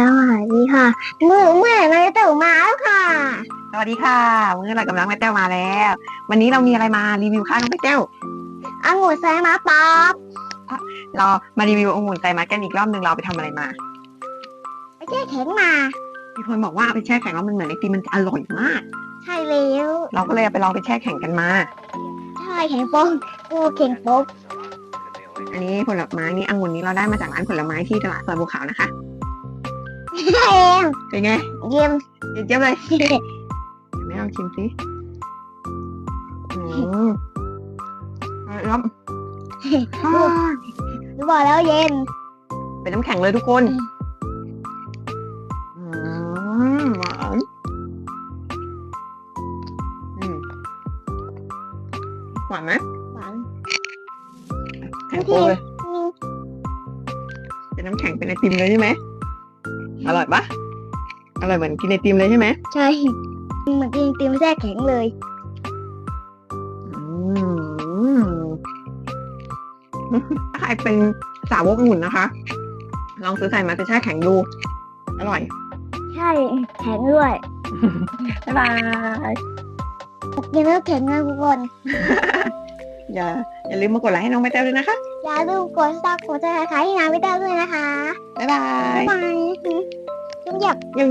สวัสดีค่ะมือเมื่อยมาตื่นมาแล้วค่ะ สวัสดีค่ะวันนี้เรากำลังแม่แต้วมาแล้ว วันนี้เรามีอะไรมารีวิวคะน้องแม่แต้วองุ่นใส่มาป๊อปเรามารีวิวองุ่นไซมัสกันอีกรอบหนึ่งเราไปทำอะไรมาไม่ใช่แข็งมา มีคนบอกว่าเอาไปแช่แข็งแล้วมันเหมือนไอติมมันจะอร่อยมาก ใช่แล้วเราก็เลยเอาไปลองไปแช่แข็งกันมา ใช่แข็งโป๊กกูแข็งโป๊กอันนี้ผลไม้นี่องุ่นนี้เราได้มาจากร้านผลไม้ที่ตลาดสวนภูเขานะคะใช่ เองเป็นไง เยี่ยมเจี๊ยบเลยไม่ลองชิมสิอืมอร่อยครับอ่าบอกแล้วเย็น เป็นน้ำแข็งเลยทุกคนอือืมหวานอืมหวานไหมหวานแข็งโป๊กเลยอืมเป็นน้ำแข็งเป็นไอติมเลยใช่ไหม อร่อยปะอร่อยเหมือนกินไอติมเลยใช่ไหมใช่เหมือนกินติมแช่แข็งเลยอืมถ้าใครเป็นสาวกองุ่นนะคะ ลองซื้อใส่มาจะแช่แข็งดู อร่อย ใช่แข็งด้วยบ๊ายบายกินแล้วแข็งนะทุกคน อย่าอย่าลืมมากดไลค์ให้น้องใบเตยด้วยนะคะ อย่าลืมกดซับกดใจใครที่น้ำไม่ได้ด้วยนะคะ บ๊ายบาบ๊ายยบายจุ๊บหยับยัง